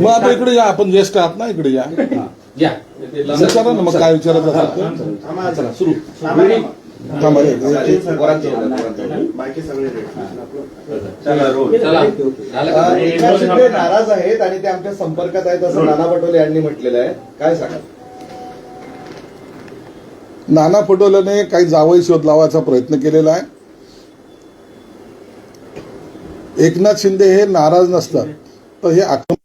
मग आता इकडे या आपण ज्येष्ठ आहात ना इकडे या. हा, या. विचारा ना मग काय विचारायचं असेल ते. चला, चला सुरू. थांबा. रे. बाकी सगळे चला झालं का? अं, एकनाथ शिंदे नाराज आहेत आणि ते आमच्या संपर्कात आहेत असं नाना पटोले यांनी म्हटलेलं आहे. काय सांगा नाना पटोलेने काही जावई शोध लावायचा प्रयत्न केलेला आहे. एकनाथ शिंदे हे नाराज नसतात. तर हे आक्रमक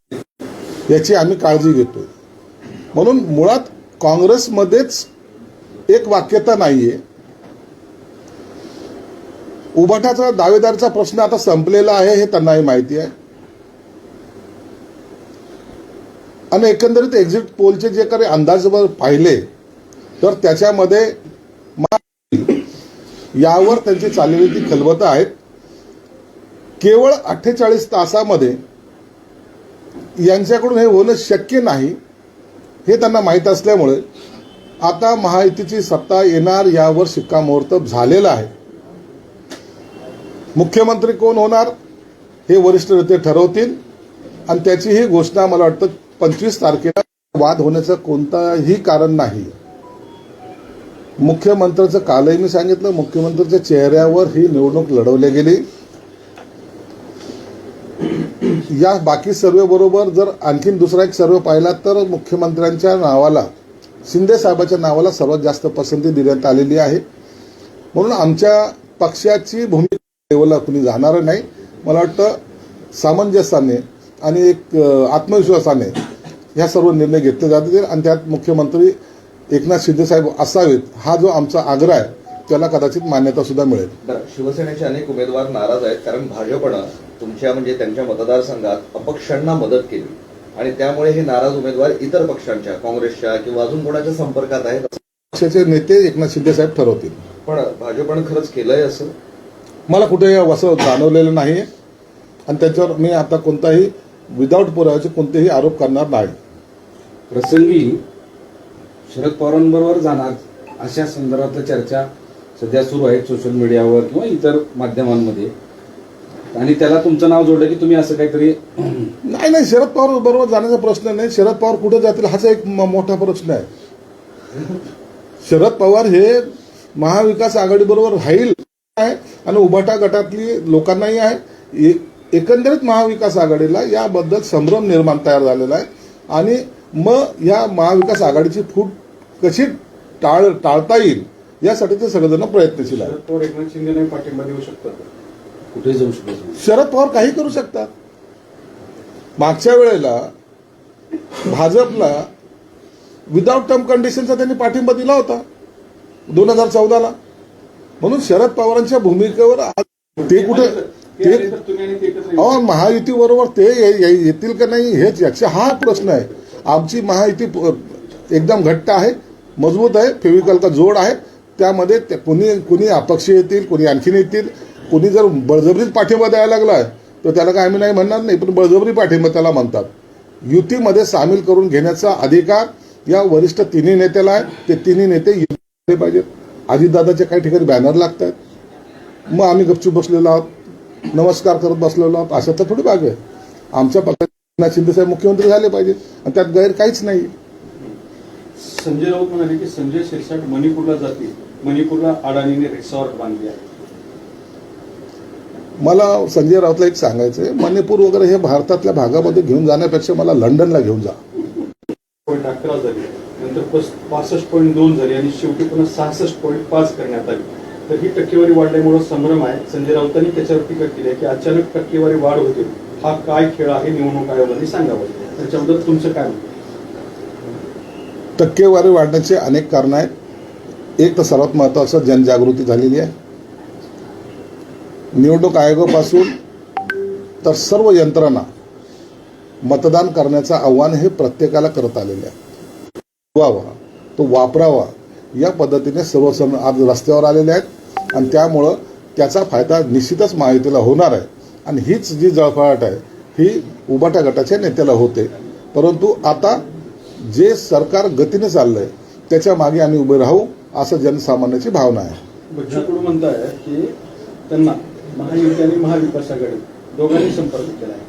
याची आम्ही काळजी घेतोय. म्हणून मुळात काँग्रेसमध्येच एक वाक्यता नाहीये. उभाटाचा दावेदारचा प्रश्न आता संपलेला आहे हे त्यांनाही माहिती आहे. आणि एकंदरीत एक्झिट पोलचे जे काही अंदाज पाहिले तर त्याच्यामध्ये यावर त्यांची चाललेली ती खलबतं आहेत. केवळ अठ्ठेचाळीस तासामध्ये यांच्याकडून हे होणं शक्य नाही हे त्यांना माहीत असल्यामुळे आता महायुतीची सत्ता येणार यावर शिक्कामोर्तब झालेला आहे. मुख्यमंत्री कोण होणार हे वरिष्ठ नेते ठरवतील आणि त्याची ही घोषणा मला वाटतं पंचवीस तारखेला वाद होण्याचं कोणताही कारण नाही. मुख्यमंत्र्याचं कालही मी सांगितलं मुख्यमंत्र्याच्या चेहऱ्यावर ही निवडणूक लढवली गेली. या बाकी सर्वेबरोबर जर आणखीन दुसरा एक सर्वे पाहिला तर मुख्यमंत्र्यांच्या नावाला शिंदे साहेबाच्या नावाला सर्वात जास्त पसंती देण्यात आलेली आहे. म्हणून आमच्या पक्षाची भूमिका लेवलला कुणी जाणार नाही. मला वाटतं सामंजस्याने आणि एक आत्मविश्वासाने ह्या सर्व निर्णय घेतले जातील आणि त्यात मुख्यमंत्री एकनाथ शिंदे साहेब असावेत हा जो आमचा आग्रह आहे त्याला कदाचित मान्यता सुद्धा मिळेल. शिवसेनेचे अनेक उमेदवार नाराज आहेत कारण भाजपनं तुमच्या म्हणजे त्यांच्या मतदारसंघात अपक्षांना मदत केली. आणि त्यामुळे हे नाराज उमेदवार इतर पक्षांच्या काँग्रेसच्या किंवा अजून कोणाच्या संपर्कात आहेत? पक्षाचे नेते एकनाथ शिंदे साहेब ठरवतील. पण भाजपनं खरंच केलंय असं? मला कुठे असं जाणवलेलं नाही आणि त्याच्यावर मी आता कोणताही विदाऊट पुराव्याचे कोणतेही आरोप करणार नाही. प्रसंगी शरद पवारांबरोबर जाणार अशा संदर्भातल्या चर्चा सध्या सुरू आहेत सोशल मीडियावर किंवा इतर माध्यमांमध्ये. आणि त्याला तुमचं नाव जोडलं की तुम्ही असं काहीतरी नाही नाही शरद पवार बरोबर जाण्याचा प्रश्न नाही. शरद पवार कुठे जातील हाच एक म- मोठा प्रश्न आहे. शरद पवार हे महाविकास आघाडी बरोबर राहील आहे आणि उभाटा गटातली लोकांनाही आहे. एकंदरीत महाविकास आघाडीला याबद्दल संभ्रम निर्माण तयार झालेला आहे. आणि मग या महाविकास आघाडीची फूट कशी टाळ टाळता येईल यासाठी ते सगळेजण प्रयत्नशील आहेत. कुठे जाऊ शकत. शरद पवार काही करू शकतात मागच्या वेळेला भाजपला विदाऊट टर्म कंडिशनचा त्यांनी पाठिंबा दिला होता दोन हजार चौदाला म्हणून शरद पवारांच्या भूमिकेवर ते कुठे ते. अहो महायुती बरोबर ते येतील का नाही हेच याचा हा प्रश्न आहे आमची महायुती एकदम घट्ट आहे मजबूत आहे फेविकल का जोड आहे त्यामध्ये कुणी कुणी अपक्ष येतील कुणी आणखीन येतील कुणी जर बळजबरीत पाठिंबा द्यायला लागलाय तर त्याला काय आम्ही नाही म्हणणार नाही पण बळजबरी पाठिंबा त्याला म्हणतात. युतीमध्ये सामील करून घेण्याचा अधिकार या वरिष्ठ तिन्ही नेत्याला आहे. ते तिन्ही नेते युतीमध्ये पाहिजेत. अजितदादाच्या काही ठिकाणी बॅनर लागत आहेत मग आम्ही गपचूप बसलेलो आहोत. नमस्कार करत बसलेलो आहोत. अशा तर थोडी बाग आहे. आमच्या पक्षात एकनाथ शिंदे साहेब मुख्यमंत्री झाले पाहिजेत. आणि त्यात गैर काहीच नाही. संजय राऊत म्हणाले की संजय शिरसाट मणिपूरला जातील. मणिपूरला अडाणीने रिसॉर्ट बांधले आहे. मला संजय राऊतला एक सांगायचं आहे मणिपूर वगैरे हे भारतातल्या भागामध्ये घेऊन जाण्यापेक्षा मला लंडनला घेऊन जा. पॉईंट अकरा झाली. नंतर पस- पासष्ट पॉईंट दोन झाली आणि शेवटी पुन्हा सहासष्ट पॉईंट पाच करण्यात आली. तर ही टक्केवारी वाढल्यामुळे संभ्रम आहे. संजय राऊतांनी त्याच्यावर टीका केली आहे की अचानक टक्केवारी वाढ होते. हा काय खेळ आहे निवडणूक आयोगाने सांगावं. त्याच्याबद्दल तुमचं काय? टक्केवारी वाढण्याचे अनेक कारण आहेत. एक तर सर्वात महत्वाचं जनजागृती झालेली आहे. निवडणूक आयोगापासून तर सर्व यंत्रणा मतदान करण्याचं आव्हान हे प्रत्येकाला करत आलेले आहे. वावा तो वापरावा या पद्धतीने सर्व सण आज रस्त्यावर आलेले आहेत आणि त्यामुळं त्याचा फायदा निश्चितच महायुतीला होणार आहे. आणि हीच जी जळफळाट आहे ही उबाटा गटाच्या नेत्याला होते. परंतु आता जे सरकार गतीने चाललंय त्याच्यामागे आम्ही उभे राहू असं जनसामान्याची भावना आहे. म्हणताय की त्यांना महायुती आणि महाविकास आघाडी दोघांनी संपर्क केला आहे.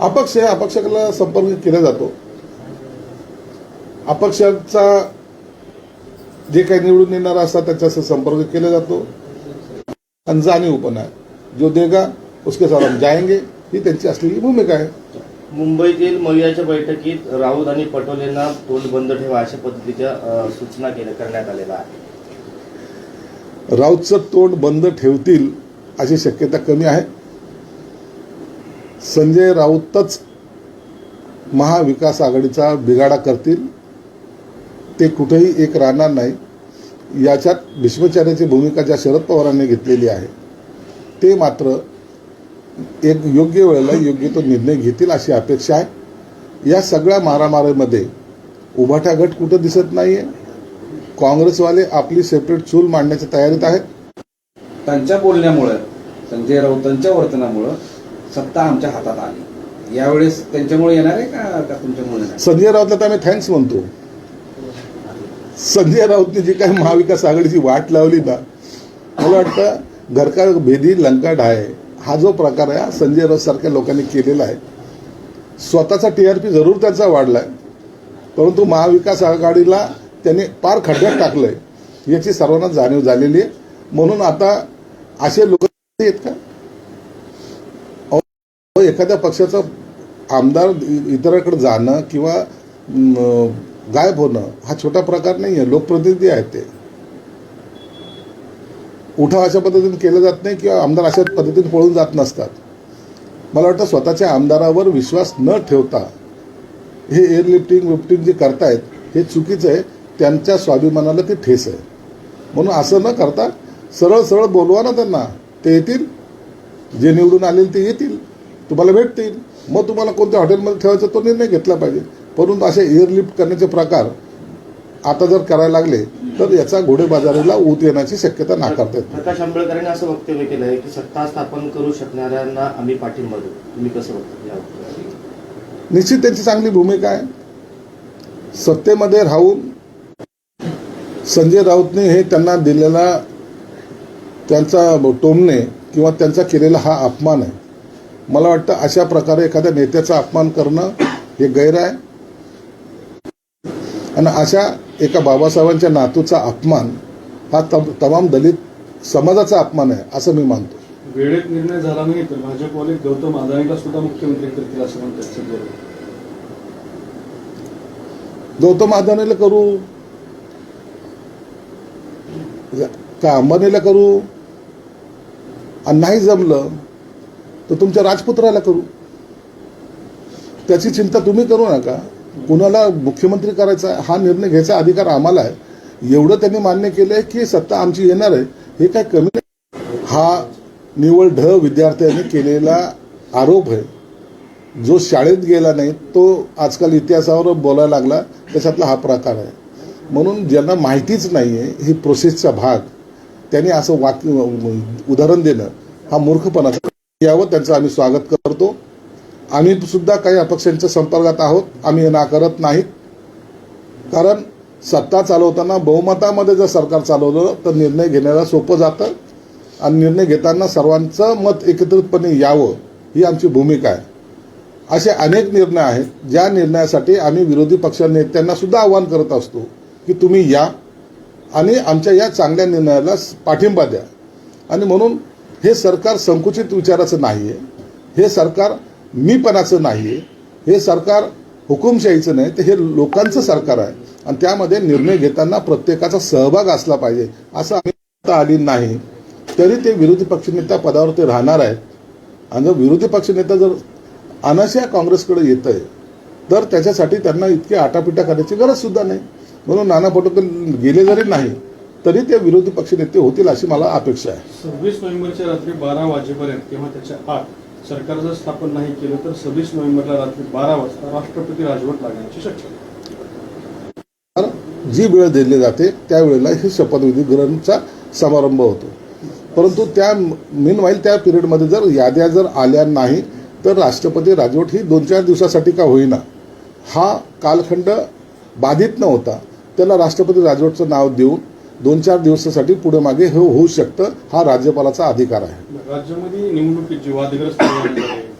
अपक्ष आहे अपक्षाला संपर्क केला जातो. अपक्षाचा जे काही निवडून येणार असतात त्याच्याशी संपर्क केला जातो. आणि जाणीव पण आहे. जो देगा उसके साथ हम जाएंगे ही त्यांची असलेली भूमिका आहे. मुंबईतील मवियाच्या बैठकीत राऊत आणि पटोलेंना तोंड बंद ठेवा अशा पद्धतीच्या सूचना केल्या करण्यात आलेल्या आहे राऊतचं तोंड बंद ठेवतील अशी शक्यता कमी आहे. संजय राऊतच महाविकास आघाडीचा बिघाडा करतील. ते कुठेही एक राहणार नाही. याच्यात भीष्माचार्याची भूमिका ज्या शरद पवारांनी घेतलेली आहे ते मात्र एक योग्य वेळेला योग्य तो निर्णय घेतील अशी अपेक्षा आहे. या सगळ्या मारामारीमध्ये उभाटा गट कुठं दिसत नाही आहे काँग्रेसवाले आपली सेपरेट चूल मांडण्याच्या तयारीत आहेत? त्यांच्या बोलण्यामुळं संजय राऊतांच्या वर्तनामुळं सत्ता आमच्या हातात आली. यावेळेस त्यांच्यामुळे येणार आहे का तुमच्यामुळे आहे? संजय राऊतला तर आम्ही थँक्स म्हणतो. संजय राऊतने जी काही महाविकास आघाडीची वाट लावली ना मला वाटतं घरका भेदी लंका ढाय हा जो प्रकार आहे हा संजय राऊत सारख्या लोकांनी केलेला आहे. स्वतःचा टीआरपी जरूर त्यांचा वाढलाय. परंतु महाविकास आघाडीला त्यांनी पार खड्ड्यात टाकलंय. याची सर्वांना जाणीव झालेली आहे. म्हणून आता असे लोक आहेत का? एखाद्या पक्षाचा आमदार इतरांकडे जाणं किंवा गायब होणं हा छोटा प्रकार नाही आहे लोकप्रतिनिधी आहेत ते. उठाव अशा पद्धतीने केलं जात नाही किंवा आमदार अशा पद्धतीने पळून जात नसतात. मला वाटतं स्वतःच्या आमदारावर विश्वास न ठेवता हे एअरलिफ्टिंग विफ्टिंग जे करतायत हे चुकीचं आहे. त्यांच्या स्वाभिमानाला ते ठेस आहे. म्हणून असं न करता सरळ सरळ बोलवा ना त्यांना. ते येतील. जे निवडून आलेले ते येतील. तुम्हाला भेटतील. मग तुम्हाला कोणत्या हॉटेलमध्ये ठेवायचा तो निर्णय घेतला पाहिजे. परंतु असे एअरलिफ्ट करण्याचे प्रकार आता जर करायला लागले तर याचा घोडेबाजारीला ऊत येण्याची शक्यता नाकारता येत. प्रकाश आंबेडकरांनी असं वक्तव्य केलं आहे की सत्ता स्थापन करू शकणाऱ्यांना आम्ही पाठिंबा देऊ. तुम्ही कसं बघता? निश्चित त्यांची चांगली भूमिका आहे. सत्तेमध्ये राहून संजय राऊतने हे त्यांना दिलेला त्यांचा टोमणे किंवा त्यांचा केलेला हा अपमान आहे. मला वाटतं अशा प्रकारे एखाद्या नेत्याचा अपमान करणं हे गैर आहे. आणि अशा एका बाबासाहेबांच्या नातूचा अपमान हा तम- तमाम दलित समाजाचा अपमान आहे असं मी मानतो. वेळेत निर्णय झाला नाही तर भाजपवाले गौतम अदानीला सुद्धा मुख्यमंत्री करतील असं म्हणतात गौतम अदानीला करू? का अंबानीला करू आणि नाही जमलं तर तुमच्या राजपुत्राला करू. त्याची चिंता तुम्ही करू नका. कुणाला मुख्यमंत्री करायचा हा निर्णय घ्यायचा अधिकार आम्हाला आहे. एवढं त्यांनी मान्य केलं आहे की सत्ता आमची येणार आहे. हे काय कमी नाही? हा निवळ ढ विद्यार्थ्यांनी केलेला आरोप आहे. जो शाळेत गेला नाही तो आजकाल इतिहासावर बोलायला लागला. त्याच्यातला हा प्रकार आहे. म्हणून ज्यांना माहितीच नाही आहे ही प्रोसेसचा भाग त्यांनी असं वाक्य उदाहरण देणं हा मूर्खपणा यावं त्यांचं आम्ही स्वागत करतो. आम्ही सुद्धा काही अपक्षांच्या संपर्कात आहोत. आम्ही हे नाकारत नाहीत. कारण सत्ता चालवताना बहुमतामध्ये जर सरकार चालवलं तर निर्णय घेण्याला सोपं जातं. आणि निर्णय घेताना सर्वांचं मत एकत्रितपणे यावं ही आमची भूमिका आहे. असे अनेक निर्णय आहेत. ज्या निर्णयासाठी आम्ही विरोधी पक्ष नेत्यांना सुद्धा आव्हान करत असतो. की तुम्ही या आणि आमच्या या चांगल्या निर्णयाला पाठिंबा द्या. आणि म्हणून हे सरकार संकुचित विचाराचं नाही आहे हे सरकार मीपणाचं नाही आहे हे सरकार हुकुमशाहीचं नाही. तर हे लोकांचं सरकार आहे. आणि त्यामध्ये निर्णय घेताना प्रत्येकाचा सहभाग असला पाहिजे असं आम्ही आता आली नाही. तरी ते विरोधी पक्षनेता पदावर ते राहणार आहेत. आणि जर विरोधी पक्षनेता जर अनाशया काँग्रेसकडे येत आहे तर त्याच्यासाठी त्यांना इतकी आटापिटा करण्याची गरजसुद्धा नाही. म्हणून नाना पटोले गेले जरी नाही तरी ते विरोधी पक्षनेते होतील अशी मला अपेक्षा आहे. सव्वीस नोव्हेंबरच्या रात्री बारा वाजेपर्यंत किंवा त्याच्या आत सरकार जर स्थापन नाही केलं तर सव्वीस नोव्हेंबरला रात्री बारा वाजता राष्ट्रपती राजवट लागण्याची शक्यता जी वेळ दिली जाते त्यावेळेला हे शपथविधी ग्रहणचा समारंभ होतो. परंतु त्या मीनवाईल त्या पिरियडमध्ये जर याद्या जर आल्या नाही तर राष्ट्रपती राजवट ही दोन चार दिवसासाठी का होईना. हा कालखंड बाधित न होता त्याला राष्ट्रपती राजवटचं नाव देऊन दोन चार दिवसासाठी पुढे मागे हे होऊ शकतं हा राज्यपालाचा अधिकार आहे. राज्यामध्ये निवडणुकीत जी वादग्रस्त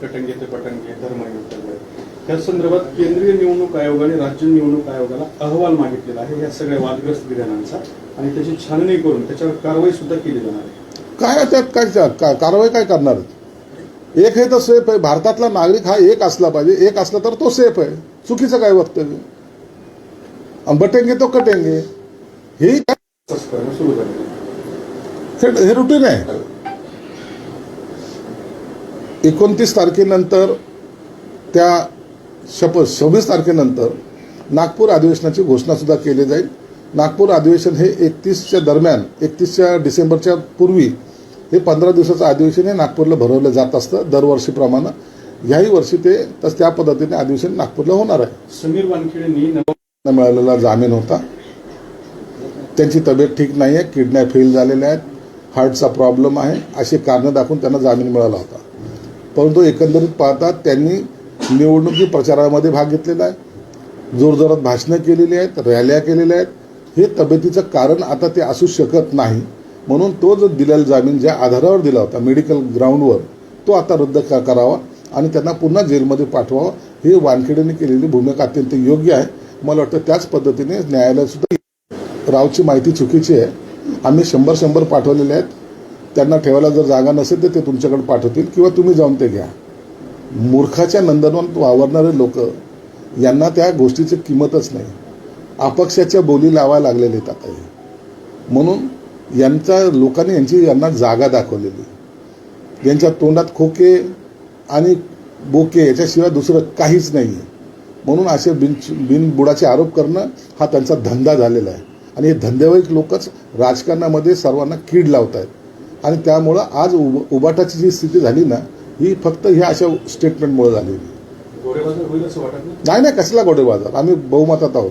कटंगे ते पटंगे धर्मयुद्ध त्या संदर्भात केंद्रीय निवडणूक आयोग आणि राज्य निवडणूक आयोगाला अहवाल मागितलेला आहे. या सगळ्या वादग्रस्त विधानांचा आणि त्याची छाननी करून त्याच्यावर कारवाई सुद्धा केली जाणार आहे. काय त्यात? काय कारवाई काय करणार? एक हे तर सेफ आहे. भारतातला नागरिक हा एक असला पाहिजे. एक असला तर तो सेफ आहे. चुकीचं काय वक्तव्य? आणि बटेंगे तो कटेंगे. ही आहे. हे रुटीन आहे. एकोणतीस तारखेनंतर त्या शपथ सव्वीस तारखेनंतर नागपूर अधिवेशनाची घोषणा सुद्धा केली जाईल. नागपूर अधिवेशन हे एकतीसच्या दरम्यान एकतीसच्या डिसेंबरच्या पूर्वी हे पंधरा दिवसाचं अधिवेशन हे नागपूरला भरवलं जात असतं दरवर्षीप्रमाणे. ह्याही वर्षी ते तस त्या पद्धतीने अधिवेशन नागपूरला होणार आहे. समीर वानखेडेंनी मिळालेला जामीन होता. त्यांची तब्येत ठीक नाही आहे किडन्या फेल झालेल्या आहेत हार्टचा प्रॉब्लेम आहे अशी कारणं दाखवून त्यांना जामीन मिळाला होता. परंतु एकंदरीत पाहता त्यांनी निवडणुकी प्रचारामध्ये भाग घेतलेला आहे. जोरजोरात भाषणं केलेली आहेत रॅल्या केलेल्या आहेत. हे तब्येतीचं कारण आता ते असू शकत नाही. म्हणून तो जो दिलेला जामीन ज्या आधारावर दिला होता मेडिकल ग्राउंडवर तो आता रद्द करावा आणि त्यांना पुन्हा जेलमध्ये पाठवावा. ही वानखेडेने केलेली भूमिका अत्यंत योग्य आहे. मला वाटतं त्याच पद्धतीने न्यायालय सुद्धा रावची माहिती चुकीची आहे. आम्ही शंभर शंभर पाठवलेले आहेत. त्यांना ठेवायला जर जागा नसेल तर ते तुमच्याकडे पाठवतील किंवा तुम्ही जाऊन ते घ्या. मूर्खाच्या नंदनवन वावरणारे लोक यांना त्या गोष्टीची किंमतच नाही. अपक्षाच्या बोली लावायला लागलेले आहेत आता म्हणून यांचा लोकांनी यांची यांना जागा दाखवलेली. यांच्या तोंडात खोके आणि बोके याच्याशिवाय दुसरं काहीच नाही आहे म्हणून असे बिन बिनबुडाचे आरोप करणं हा त्यांचा धंदा झालेला आहे. आणि हे धंदेवाईक लोकच राजकारणामध्ये सर्वांना कीड लावत आहेत आणि त्यामुळं आज उब उबाटाची जी स्थिती झाली ना ही फक्त ह्या अशा स्टेटमेंटमुळे झालेली नाही? नाही नाही कसला गोडे बाजार आम्ही बहुमतात आहोत.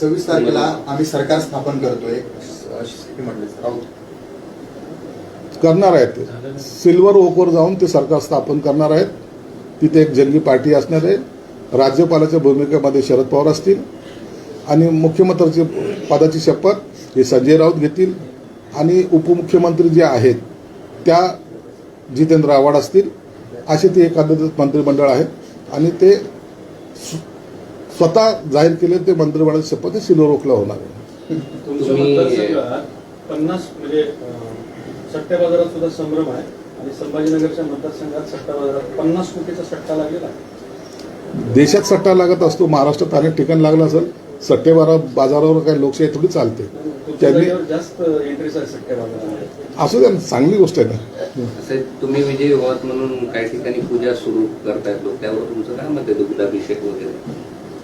सव्वीस तारखेला आम्ही सरकार स्थापन करतोय अशी म्हटले राऊत करणार आहेत. सिल्वर ओकवर जाऊन ते सरकार स्थापन करणार आहेत. तिथे एक जंगी पार्टी असणार आहे. राज्यपालाच्या भूमिकेमध्ये शरद पवार असतील आणि मुख्यमंत्र्याची पदाची शपथ हे संजय राऊत घेतील आणि उपमुख्यमंत्री जे आहेत त्या जितेंद्र आव्हाड असतील असे ते एकाधिक मंत्रिमंडळ आहेत आणि ते स्वतः जाहीर केले ते मंत्रिमंडळाची शपथ हे सिल्वर ओकला होणार आहे. पन्नास म्हणजे अं, सट्ट्या बाजारात सुद्धा संभ्रम आहे आणि संभाजीनगरच्या मतदारसंघात सट्टा बाजारात पन्नास कोटीचा सट्टा लागलेला आहे. देशात सट्टा लागत असतो महाराष्ट्रात अनेक ठिकाण लागला असेल सट्टेबारा बाजारावर काही लोकशाही थोडी चालते. त्यांनी असू द्या चांगली गोष्ट आहे ना. तुम्ही विजयी व्हावत म्हणून काही ठिकाणी पूजा सुरू करतायत लोक त्यावर तुमचं काय मत आहे? दुग्धाभिषेक वगैरे?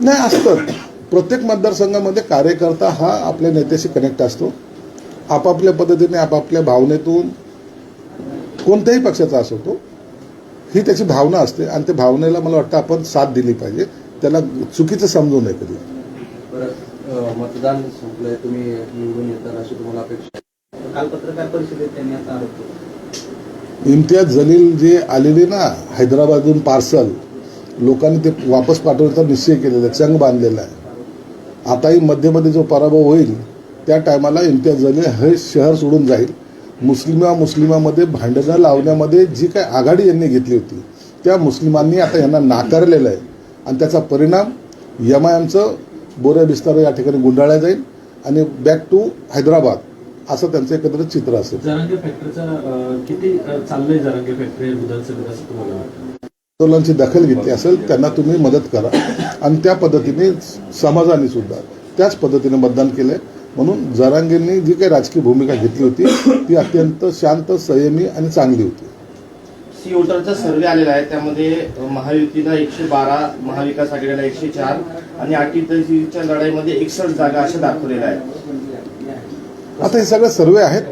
नाही असतं. प्रत्येक मतदारसंघामध्ये कार्यकर्ता हा आपल्या नेत्याशी कनेक्ट असतो. आपापल्या पद्धतीने आपापल्या भावनेतून कोणत्याही पक्षाचा असो तो ही त्याची भावना असते आणि त्या भावनेला मला वाटतं आपण साथ दिली पाहिजे. त्याला चुकीचं समजू नये कधी बरं मतदान संपलंय. तुम्ही निवडून येताल अशी तुम्हाला अपेक्षा आहे. काल पत्रकार परिषदेत त्यांनी असा आरोप केला. इम्तियाज जलील जे आलेले ना हैदराबादहून पार्सल लोकांनी ते वापस पाठवण्याचा निश्चय केलेला आहे चंग बांधलेला आहे. आताही मध्ये मध्ये जो पराभव होईल त्या टायमाला इम्तियाज जलील हे शहर सोडून जाईल. मुस्लिमा मुस्लिमामध्ये भांडणं लावण्यामध्ये जी काय आघाडी यांनी घेतली होती त्या मुस्लिमांनी आता यांना नाकारलेलं आहे. आणि त्याचा परिणाम एमचं बोऱ्या बिस्तार या ठिकाणी गुंडाळल्या जाईल आणि बॅक टू हैदराबाद असं त्यांचं एकत्रित चित्र असेल. आंदोलनाची दखल घेतली असेल त्यांना तुम्ही मदत करा. आणि त्या पद्धतीने समाजाने सुद्धा त्याच पद्धतीने मतदान केलंय. म्हणून जरांगेंनी जी काही राजकीय भूमिका घेतली होती ती अत्यंत शांत संयमी आणि चांगली होती. सी वोटरचा सर्व्हे आलेला आहे. त्यामध्ये महायुतीला एकशे बारा महाविकास आघाडीला एकशे चार आणि अटीतटीच्या लढाईमध्ये एकसष्ट जागा अशा दाखवलेल्या आहेत. आता हे सगळे सर्वे आहेत.